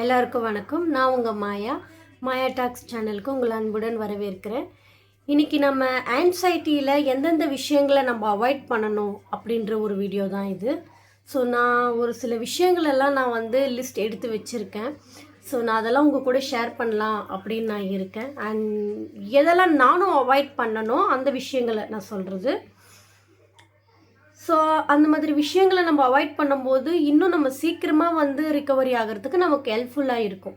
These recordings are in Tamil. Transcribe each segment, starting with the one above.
எல்லாருக்கும் வணக்கம். நான் உங்கள் மாயா. மாயா டாக்ஸ் சேனலுக்கு உங்களை அன்புடன் வரவேற்கிறேன். இன்றைக்கி நம்ம ஆன்சைட்டியில் எந்தெந்த விஷயங்களை நம்ம அவாய்ட் பண்ணணும் அப்படின்ற ஒரு வீடியோ தான் இது. ஸோ நான் ஒரு சில விஷயங்களெல்லாம் நான் வந்து லிஸ்ட் எடுத்து வச்சுருக்கேன். ஸோ நான் அதெல்லாம் உங்கள் கூட ஷேர் பண்ணலாம் அப்படின்னு நான் இருக்கேன். அண்ட் எதெல்லாம் நானும் அவாய்ட் பண்ணணும் அந்த விஷயங்களை நான் சொல்கிறது ஸோ அந்த மாதிரி விஷயங்களை நம்ம அவாய்ட் பண்ணும்போது இன்னும் நம்ம சீக்கிரமாக வந்து ரிக்கவரி ஆகிறதுக்கு நமக்கு ஹெல்ப்ஃபுல்லாக இருக்கும்.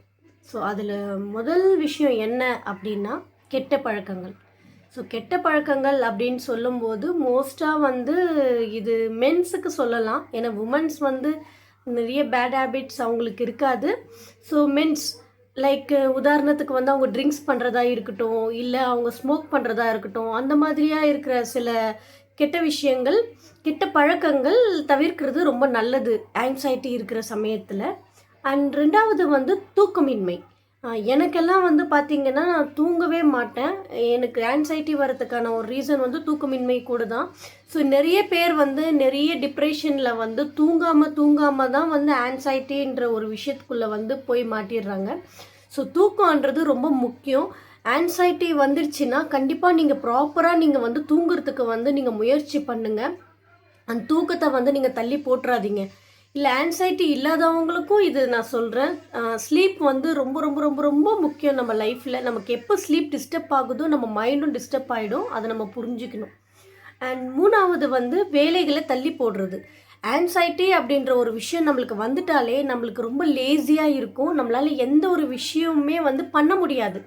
ஸோ அதில் முதல் விஷயம் என்ன அப்படின்னா கெட்ட பழக்கங்கள். ஸோ கெட்ட பழக்கங்கள் அப்படின்னு சொல்லும்போது மோஸ்ட்டாக வந்து இது மென்ஸுக்கு சொல்லலாம். ஏன்னா உமன்ஸ் வந்து நிறைய பேட் ஹேபிட்ஸ் அவங்களுக்கு இருக்காது. ஸோ மென்ஸ் லைக் உதாரணத்துக்கு வந்து அவங்க ட்ரிங்க்ஸ் பண்ணுறதா இருக்கட்டும் இல்லை அவங்க ஸ்மோக் பண்ணுறதா இருக்கட்டும் அந்த மாதிரியாக இருக்கிற சில கெட்ட விஷயங்கள் கெட்ட பழக்கங்கள் தவிர்க்கிறது ரொம்ப நல்லது. ஆங்ஸைட்டி இருக்கிற சமயத்தில். அண்ட் ரெண்டாவது வந்து தூக்கமின்மை. எனக்கெல்லாம் வந்து பார்த்திங்கன்னா நான் தூங்கவே மாட்டேன். எனக்கு ஆன்சைட்டி வரதுக்கான ஒரு ரீசன் வந்து தூக்கமின்மை கூட தான். ஸோ நிறைய பேர் வந்து நிறைய டிப்ரெஷனில் வந்து தூங்காமல் தூங்காமல் தான் வந்து ஆன்சைட்டின்ற ஒரு விஷயத்துக்குள்ளே வந்து போய் மாட்டிடுறாங்க. ஸோ தூக்கம்ன்றது ரொம்ப முக்கியம். ஆன்சைட்டி வந்துருச்சுன்னா கண்டிப்பாக நீங்கள் ப்ராப்பராக நீங்கள் வந்து தூங்குறதுக்கு வந்து நீங்கள் முயற்சி பண்ணுங்கள் அந்த தூக்கத்தை வந்து நீங்கள் தள்ளி போட்டுறாதீங்க. இல்லை ஆன்சைட்டி இல்லாதவங்களுக்கும் இது நான் சொல்கிறேன் ஸ்லீப் வந்து ரொம்ப ரொம்ப ரொம்ப ரொம்ப முக்கியம் நம்ம லைஃப்பில் நமக்கு எப்போ ஸ்லீப் டிஸ்டர்ப் ஆகுதோ நம்ம மைண்டும் டிஸ்டர்ப் ஆகிடும் அதை நம்ம புரிஞ்சுக்கணும். அண்ட் மூணாவது வந்து வேலைகளை தள்ளி போடுறது. ஆன்சைட்டி அப்படின்ற ஒரு விஷயம் நம்மளுக்கு வந்துட்டாலே நம்மளுக்கு ரொம்ப லேசியாக இருக்கும். நம்மளால் எந்த ஒரு விஷயமுமே வந்து பண்ண முடியாது.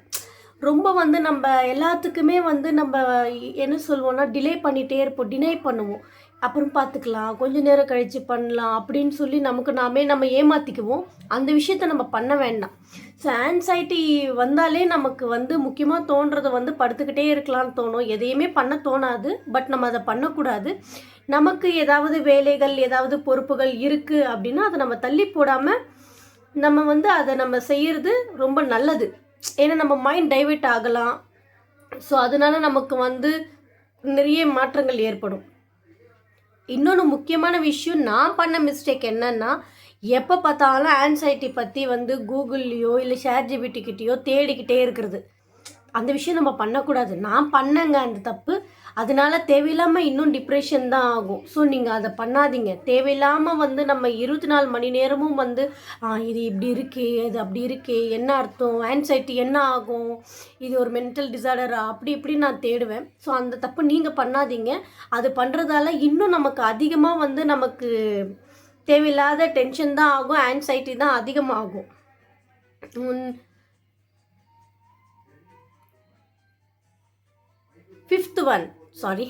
ரொம்ப வந்து நம்ம எல்லாத்துக்குமே வந்து நம்ம என்ன சொல்லுவோம்னா டிலே பண்ணிகிட்டே இருப்போம் டினை பண்ணுவோம். அப்புறம் பார்த்துக்கலாம் கொஞ்ச நேரம் கழித்து பண்ணலாம் அப்படின்னு சொல்லி நமக்கு நாமே நம்ம ஏமாற்றிக்குவோம் அந்த விஷயத்த நம்ம பண்ண வேண்டாம். ஸோ ஆன்சைட்டி வந்தாலே நமக்கு வந்து முக்கியமாக தோன்றது வந்து படுத்துக்கிட்டே இருக்கலாம்னு தோணும். எதையுமே பண்ண தோணாது பட் நம்ம அதை பண்ணக்கூடாது. நமக்கு ஏதாவது வேலைகள் ஏதாவது பொறுப்புகள் இருக்குது அப்படின்னா அதை நம்ம தள்ளி போடாமல் நம்ம வந்து அதை நம்ம செய்கிறது ரொம்ப நல்லது. ஏன்னா நம்ம மைண்ட் டைவெர்ட் ஆகலாம். ஸோ அதனால நமக்கு வந்து நிறைய மாற்றங்கள் ஏற்படும். இன்னொன்று முக்கியமான விஷயம் நான் பண்ண மிஸ்டேக் என்னன்னா எப்போ பார்த்தாலும் ஆன்சைட்டி பற்றி வந்து கூகுள்லேயோ இல்லை ஷேர் ஜிபிடிக்கிட்டேயோ தேடிக்கிட்டே இருக்கிறது. அந்த விஷயம் நம்ம பண்ணக்கூடாது. நான் பண்ணேங்க அந்த தப்பு. அதனால தேவையில்லாமல் இன்னும் டிப்ரெஷன் தான் ஆகும். ஸோ நீங்கள் அதை பண்ணாதீங்க. தேவையில்லாமல் வந்து நம்ம இருபத்தி நாலு மணி நேரமும் வந்து இது இப்படி இருக்கே இது அப்படி இருக்கே என்ன அர்த்தம்? ஆன்சைட்டி என்ன ஆகும்? இது ஒரு மென்டல் டிசார்டரா அப்படி இப்படி நான் தேடுவேன். ஸோ அந்த தப்பு நீங்கள் பண்ணாதீங்க. அது பண்ணுறதால இன்னும் நமக்கு அதிகமாக வந்து நமக்கு தேவையில்லாத டென்ஷன் தான் ஆகும். ஆன்சைட்டி தான் அதிகமாகும். Fifth one sorry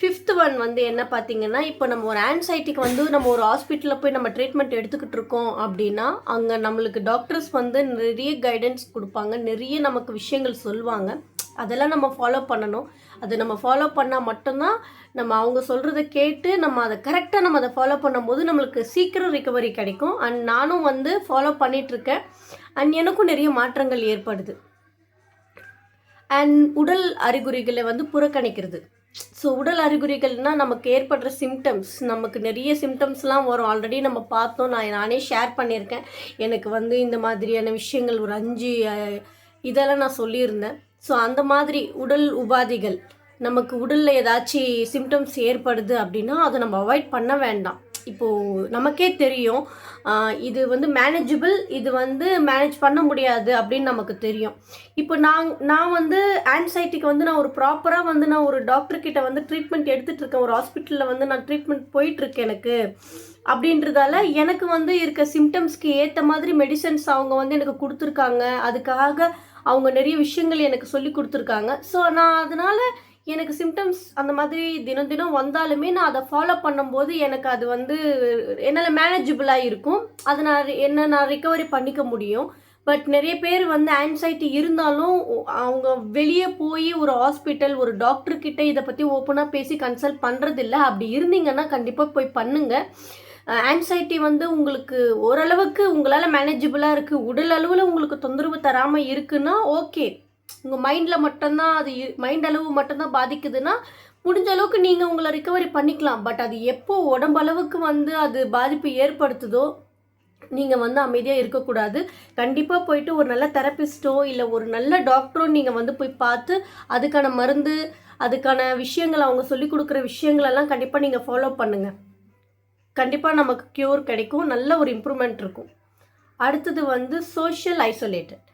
fifth one வந்து என்ன பார்த்தீங்கன்னா இப்போ நம்ம ஒரு ஆன்சைட்டிக்கு வந்து நம்ம ஒரு ஹாஸ்பிட்டலில் போய் நம்ம ட்ரீட்மெண்ட் எடுத்துக்கிட்டு இருக்கோம் அப்படின்னா அங்கே நம்மளுக்கு டாக்டர்ஸ் வந்து நிறைய கைடன்ஸ் கொடுப்பாங்க. நிறைய நமக்கு விஷயங்கள் சொல்லுவாங்க. அதெல்லாம் நம்ம ஃபாலோ பண்ணணும். அதை நம்ம ஃபாலோ பண்ணால் மட்டும்தான் நம்ம அவங்க சொல்கிறத கேட்டு நம்ம அதை கரெக்டாக நம்ம அதை ஃபாலோ பண்ணும்போது நம்மளுக்கு சீக்கிரம் ரிகவரி கிடைக்கும். அண்ட் நானும் வந்து ஃபாலோ பண்ணிகிட்ருக்கேன் அண்ட் எனக்கும் நிறைய மாற்றங்கள் ஏற்படுது. அண்ட் உடல் அறிகுறிகளை வந்து புறக்கணிக்கிறது. ஸோ உடல் அறிகுறிகள்னால் நமக்கு ஏற்படுற சிம்டம்ஸ் நமக்கு நிறைய சிம்டம்ஸ்லாம் வரும். ஆல்ரெடி நம்ம பார்த்தோம். நான் நானே ஷேர் பண்ணியிருக்கேன். எனக்கு வந்து இந்த மாதிரியான விஷயங்கள் ஒரு அஞ்சு இதெல்லாம் நான் சொல்லியிருந்தேன். ஸோ அந்த மாதிரி உடல் உபாதைகள். நமக்கு உடலில் ஏதாச்சும் சிம்டம்ஸ் ஏற்படுது அப்படின்னா அதை நம்ம அவாய்ட் பண்ண வேண்டாம். இப்போது நமக்கே தெரியும் இது வந்து மேனேஜபிள் இது வந்து மேனேஜ் பண்ண முடியாது அப்படின்னு நமக்கு தெரியும். இப்போ நான் நான் வந்து ஆன்சைட்டிக்கு வந்து நான் ஒரு ப்ராப்பராக வந்து நான் ஒரு டாக்டர்கிட்ட வந்து ட்ரீட்மெண்ட் எடுத்துகிட்டு இருக்கேன். ஒரு ஹாஸ்பிட்டலில் வந்து நான் ட்ரீட்மெண்ட் போயிட்டுருக்கேன் எனக்கு. அப்படின்றதால எனக்கு வந்து இருக்க சிம்டம்ஸ்க்கு ஏற்ற மாதிரி மெடிசன்ஸ் அவங்க வந்து எனக்கு கொடுத்துருக்காங்க. அதுக்காக அவங்க நிறைய விஷயங்கள் எனக்கு சொல்லி கொடுத்துருக்காங்க. ஸோ நான் அதனால் எனக்கு சிம்டம்ஸ் அந்த மாதிரி தினம் தினம் வந்தாலுமே நான் அதை ஃபாலோ பண்ணும்போது எனக்கு அது வந்து என்னால் மேனேஜபிளாக இருக்கும். அதை நான் என்ன நான் ரிக்கவரி பண்ணிக்க முடியும். பட் நிறைய பேர் வந்து ஆன்சைட்டி இருந்தாலும் அவங்க வெளியே போய் ஒரு ஹாஸ்பிட்டல் ஒரு டாக்டர்கிட்ட இதை பற்றி ஓப்பனாக பேசி கன்சல்ட் பண்ணுறதில்ல அப்படி இருந்தீங்கன்னா கண்டிப்பாக போய் பண்ணுங்கள் ஆன்சைட்டி வந்து உங்களுக்கு ஓரளவுக்கு உங்களால் மேனேஜபிளாக இருக்குது உடல் அளவில் உங்களுக்கு தொந்தரவு தராமல் இருக்குன்னா ஓகே உங்கள் மைண்டில் மட்டும்தான் அது மைண்ட் அளவு மட்டும்தான் பாதிக்குதுன்னா முடிஞ்ச அளவுக்கு நீங்கள் உங்களை ரிக்கவரி பண்ணிக்கலாம். பட் அது எப்போ உடம்பளவுக்கு வந்து அது பாதிப்பு ஏற்படுத்துதோ நீங்கள் வந்து அமைதியாக இருக்கக்கூடாது. கண்டிப்பாக போயிட்டு ஒரு நல்ல தெரபிஸ்ட்டோ இல்லை ஒரு நல்ல டாக்டரோ நீங்கள் வந்து போய் பார்த்து அதுக்கான மருந்து அதுக்கான விஷயங்கள் அவங்க சொல்லி கொடுக்குற விஷயங்களெல்லாம் கண்டிப்பாக நீங்கள் ஃபாலோ பண்ணுங்கள் கண்டிப்பாக நமக்கு க்யூர் கிடைக்கும். நல்ல ஒரு இம்ப்ரூவ்மெண்ட் இருக்கும். அடுத்தது வந்து சோஷியல் ஐசோலேட்டட்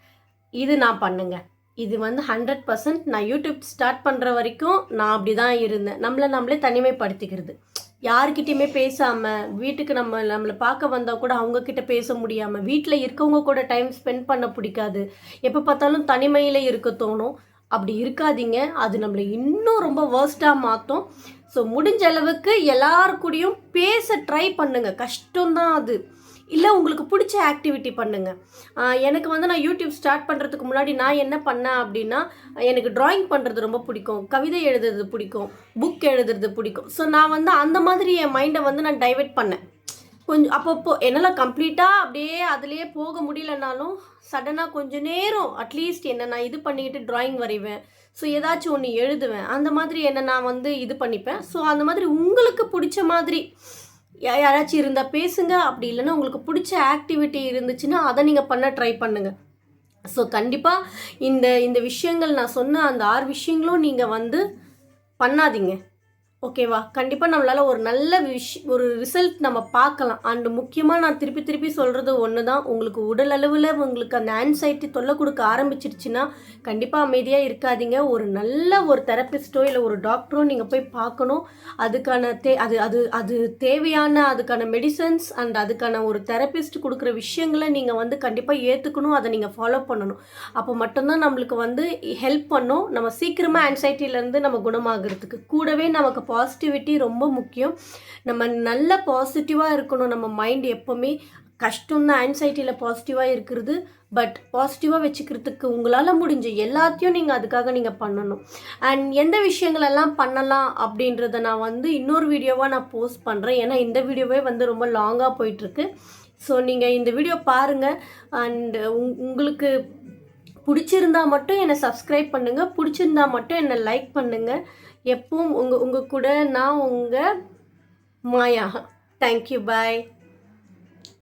இது நான் பண்ணுங்கள் இது வந்து ஹண்ட்ரட் பர்சன்ட் நான் யூடியூப் ஸ்டார்ட் பண்ணுற வரைக்கும் நான் அப்படி தான் இருந்தேன். நம்மளை நம்மளே தனிமைப்படுத்திக்கிறது. யாருக்கிட்டையுமே பேசாமல் வீட்டுக்கு நம்ம நம்மளை பார்க்க வந்தால் கூட அவங்கக்கிட்ட பேச முடியாமல் வீட்டில் இருக்கவங்க கூட டைம் ஸ்பெண்ட் பண்ண பிடிக்காது. எப்போ பார்த்தாலும் தனிமையில் இருக்க தோணும். அப்படி இருக்காதீங்க. அது நம்மளை இன்னும் ரொம்ப வேர்ஸ்ட்டாக மாற்றும் ஸோ முடிஞ்ச அளவுக்கு எல்லார் பேச ட்ரை பண்ணுங்கள் கஷ்டம்தான் அது. இல்லை உங்களுக்கு பிடிச்ச ஆக்டிவிட்டி பண்ணுங்க. எனக்கு வந்து நான் யூடியூப் ஸ்டார்ட் பண்ணுறதுக்கு முன்னாடி நான் என்ன பண்ணேன் அப்படின்னா எனக்கு ட்ராயிங் பண்ணுறது ரொம்ப பிடிக்கும். கவிதை எழுதுறது பிடிக்கும். புக் எழுதுறது பிடிக்கும். ஸோ நான் வந்து அந்த மாதிரி என் மைண்டை வந்து நான் டைவெர்ட் பண்ணேன். கொஞ்சம் அப்பப்போ என்னால் கம்ப்ளீட்டாக அப்படியே அதுலேயே போக முடியலனாலும் சடனாக கொஞ்ச நேரம் அட்லீஸ்ட் என்ன நான் இது பண்ணிக்கிட்டு ட்ராயிங் வரைவேன். ஸோ ஏதாச்சும் ஒன்று எழுதுவேன். அந்த மாதிரி என்ன நான் வந்து இது பண்ணிப்பேன். ஸோ அந்த மாதிரி உங்களுக்கு பிடிச்ச மாதிரி யாராச்சும் இருந்தால் பேசுங்க. அப்படி இல்லைன்னா உங்களுக்கு பிடிச்ச ஆக்டிவிட்டி இருந்துச்சுன்னா அதை நீங்கள் பண்ண ட்ரை பண்ணுங்கள் ஸோ கண்டிப்பாக இந்த இந்த விஷயங்கள் நான் சொன்ன அந்த ஆறு விஷயங்களும் நீங்கள் வந்து பண்ணாதீங்க. ஓகேவா? கண்டிப்பாக நம்மளால் ஒரு நல்ல விஷ் ஒரு ரிசல்ட் நம்ம பார்க்கலாம். அண்டு முக்கியமாக நான் திருப்பி திருப்பி சொல்கிறது ஒன்று தான் உங்களுக்கு உடல் அளவில் உங்களுக்கு அந்த ஆன்சைட்டி தொல்லை கொடுக்க ஆரம்பிச்சிருச்சுன்னா கண்டிப்பாக அமைதியாக இருக்காதீங்க. ஒரு நல்ல ஒரு தெரப்பிஸ்ட்டோ இல்லை ஒரு டாக்டரோ நீங்கள் போய் பார்க்கணும். அதுக்கான தே அது அது அது தேவையான அதுக்கான மெடிசன்ஸ் அண்ட் அதுக்கான ஒரு தெரப்பிஸ்ட் கொடுக்குற விஷயங்களை நீங்கள் வந்து கண்டிப்பாக ஏற்றுக்கணும் அதை நீங்கள் ஃபாலோ பண்ணணும். அப்போ மட்டும்தான் நம்மளுக்கு வந்து ஹெல்ப் பண்ணும். நம்ம சீக்கிரமாக ஆன்சைட்டிலேருந்து நம்ம குணமாகிறதுக்கு. கூடவே நமக்கு பாசிட்டிவிட்டி ரொம்ப முக்கியம். நம்ம நல்ல பாசிட்டிவாக இருக்கணும். நம்ம மைண்ட் எப்போவுமே கஷ்டம் தான் ஆன்சைட்டியில் பாசிட்டிவாக இருக்கிறது. பட் பாசிட்டிவாக வச்சுக்கிறதுக்கு உங்களால் முடிஞ்ச எல்லாத்தையும் நீங்கள் அதுக்காக நீங்கள் பண்ணணும். அண்ட் எந்த விஷயங்களெல்லாம் பண்ணலாம் அப்படின்றத நான் வந்து இன்னொரு வீடியோவாக நான் போஸ்ட் பண்ணுறேன் ஏன்னா இந்த வீடியோவே வந்து ரொம்ப லாங்காக போயிட்டுருக்கு. ஸோ நீங்கள் இந்த வீடியோ பாருங்கள் அண்ட் உங்களுக்கு பிடிச்சிருந்தா மட்டும் என்னை சப்ஸ்கிரைப் பண்ணுங்கள் பிடிச்சிருந்தா மட்டும் என்னை லைக் பண்ணுங்கள் எப்பவும் உங்கள் உங்கள் கூட நான் உங்கள் மாயா. Thank you bye